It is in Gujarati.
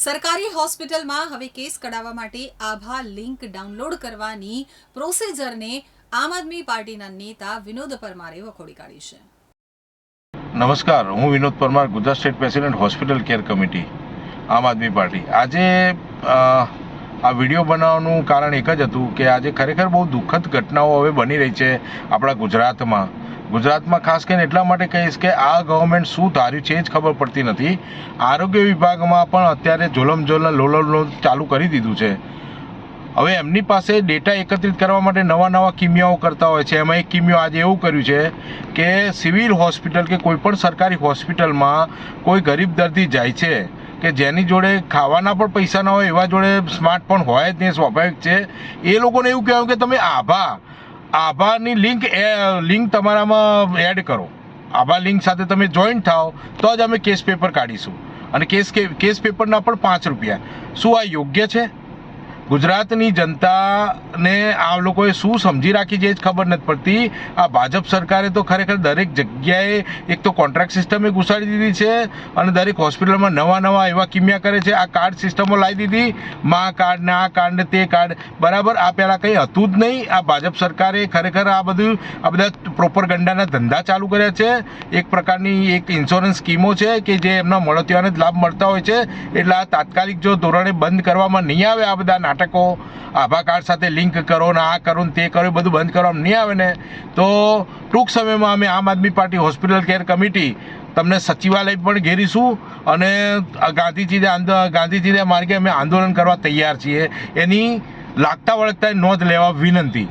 સરકારી હોસ્પિટલમાં હવે કેસ કઢાવવા માટે આભા લિંક ડાઉનલોડ કરવાની પ્રોસીજરને આમ આદમી પાર્ટીના નેતા વિનોદ પરમારે વખોડી કાઢી છે. નમસ્કાર, હું Vinod Parmar, Gujarat state president hospital care committee, Aam Aadmi party. આજે આ વીડિયો બનાવવાનું કારણ એક જ હતું કે આજે ખરેખર બહુ દુઃખદ ઘટનાઓ હવે બની રહી છે આપણા ગુજરાતમાં. ગુજરાતમાં ખાસ કરીને એટલા માટે કહીશ કે આ ગવર્મેન્ટ શું ધાર્યું છે એ જ ખબર પડતી નથી. આરોગ્ય વિભાગમાં પણ અત્યારે જોલમ લોલમલો લોલમ ચાલુ કરી દીધું છે. હવે એમની પાસે ડેટા એકત્રિત કરવા માટે નવા નવા કિમિયાઓ કરતા હોય છે. એમાં એક કિમિયો આજે એવું કર્યું છે કે સિવિલ હોસ્પિટલ કે કોઈપણ સરકારી હોસ્પિટલમાં કોઈ ગરીબ દર્દી જાય છે કે જેની જોડે ખાવાના પણ પૈસા ના હોય એવા જોડે સ્માર્ટફોન હોય જ નહીં, સ્વાભાવિક છે. એ લોકોને એવું કહેવાય કે તમે આભા આભાની લિંક લિંક તમારામાં એડ કરો. આભા લિંક સાથે તમે જોઈન્ટ થાઓ, તો જ અમે કેસ પેપર કાઢીશું. અને કેસ કેસ પેપરના પણ પાંચ રૂપિયા. શું આ યોગ્ય છે? ગુજરાતની જનતાને આ લોકોએ શું સમજી રાખી છે એ જ ખબર નથી પડતી. આ ભાજપ સરકારે તો ખરેખર દરેક જગ્યાએ એક તો કોન્ટ્રાક્ટ સિસ્ટમે ઘુસાડી દીધી છે અને દરેક હોસ્પિટલમાં નવા નવા એવા કિમ્યા કરે છે. આ કાર્ડ સિસ્ટમો લાવી દીધી. મા કાર્ડ ને આ કાર્ડ ને તે કાર્ડ બરાબર, આ પહેલાં કંઈ હતું જ નહીં. આ ભાજપ સરકારે ખરેખર આ બધું, આ બધા પ્રોપર ગંડાના ધંધા ચાલુ કર્યા છે. એક પ્રકારની એક ઇન્સ્યોરન્સ સ્કીમો છે કે જે એમના મળતિયાને જ લાભ મળતા હોય છે. એટલે આ તાત્કાલિક જો ધોરણે બંધ કરવામાં નહીં આવે આ બધા નાટકો આભા કાર્ડ સાથે લિંક કરો ને આ કરો ને તે કરો બધું બંધ કરવામાં નહીં આવે ને, તો ટૂંક સમયમાં અમે Aam Aadmi party hospital care committee તમને સચિવાલય પણ ઘેરીશું અને ગાંધીજીને ગાંધીજીના માર્ગે અમે આંદોલન કરવા તૈયાર છીએ. એની લાગતા વળગતા નોંધ લેવા વિનંતી.